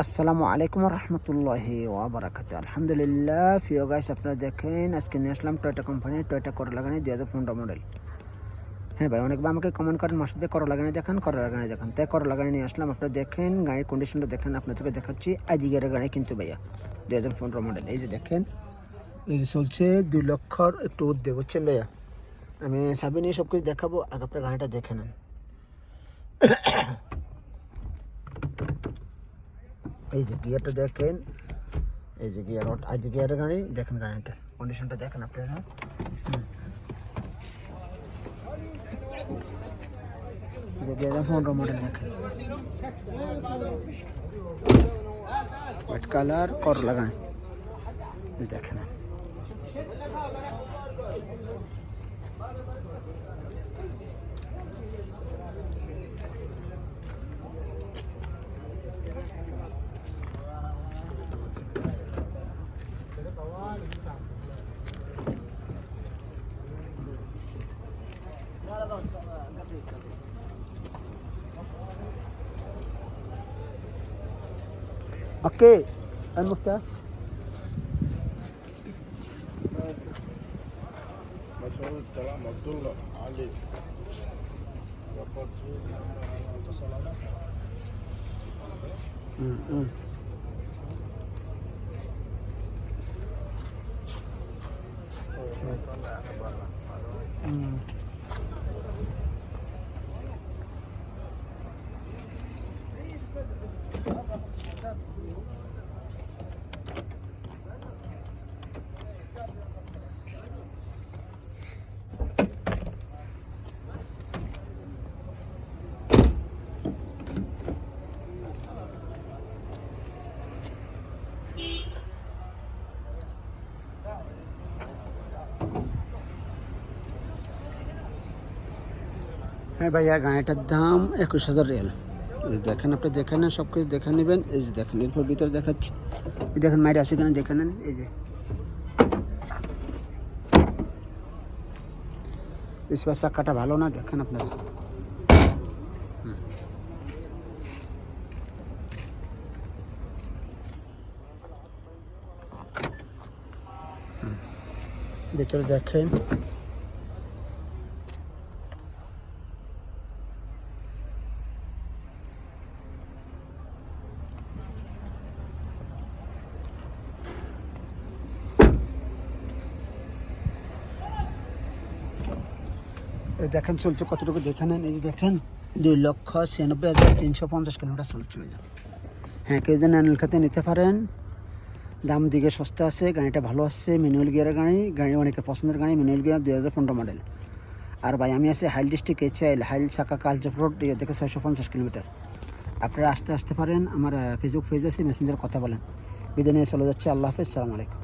আসসালামু আলাইকুম রহমতুল্লাহ ওয়াবারাকাত আলহামদুলিল্লাহ ফিও গাইস আপনারা দেখেন, আজকে নিয়ে আসলাম টয়টা কোম্পানি টয়টা করো লাগানি দুই হাজার পনেরো মডেল হ্যাঁ ভাই অনেকবার আমাকে কমেন্ট করেন মাসুদ ভাই করো লাগানি দেখান করো লাগানি দেখান। তাই করো লাগানি নিয়ে আসলাম, আপনারা দেখেন, গাড়ির কন্ডিশনটা দেখেন, আপনাদেরকে দেখাচ্ছি আজিগের গাড়ি কিন্তু ভাইয়া, দুই হাজার পনেরো মডেল এই যে দেখেন, এই যে চলছে দুই লক্ষর একটু উদ্দে বুঝছেন ভাইয়া? আমি সাবি নিয়ে সব কিছু দেখাবো, আগে আপনার গাড়িটা দেখে নেন। এই যে গিয়ারটা দেখেন এই যে গিয়ার আজ যে গিয়ারের গাড়ি দেখেন গাড়িটা কন্ডিশনটা দেখেন আপনারা হুম। এই যে গিয়ার পনেরো মডেল দেখেন হোয়াইট কালার কর লাগানি এই দেখেন أوكي المفتاح مسعود كلام عبد الله علي. وقد اتصل عليك হুম, হ্যাঁ ভাইয়া, গাড়িটার দাম একুশ হাজার রিয়াল। এই দেখেন আপনি দেখে নেন সব কিছু দেখে নেবেন। এই যে দেখেন, এরপর ভিতরে দেখাচ্ছি। এই দেখেন, মাইরে আছে কেন দেখে নেন। এই যে। স্পেস চাকাটা ভালো না, দেখেন আপনারা। ভিতরে দেখেন। দেখেন চলছে কতটুকু, দেখে নেন, এই যে দেখেন, দুই লক্ষ ছিয়ানব্বই হাজার তিনশো পঞ্চাশ কিলোমিটার চলছে। হ্যাঁ কেউ যদি ন্যানেল খাতে নিতে পারেন। দাম দিকে সস্তা আছে, গাড়িটা ভালো আসছে ম্যানুয়াল গিয়ারের গাড়ি গাড়ি অনেকের পছন্দের গাড়ি ম্যানুয়াল গিয়ার দুই হাজার পনেরো মডেল আর ভাই, আমি আছি হাইল ডিস্ট্রিক্ট এইচআইল হাইল সাকা কালচপ রোড ইয়ে থেকে ছয়শো পঞ্চাশ কিলোমিটার। আপনারা আসতে আসতে পারেন, আমার ফেসবুক পেজ আছে মেসেঞ্জার কথা বলেন। বিদায় নিয়ে চলে যাচ্ছে, আল্লাহ হাফেজ, সালাম আলাইকুম।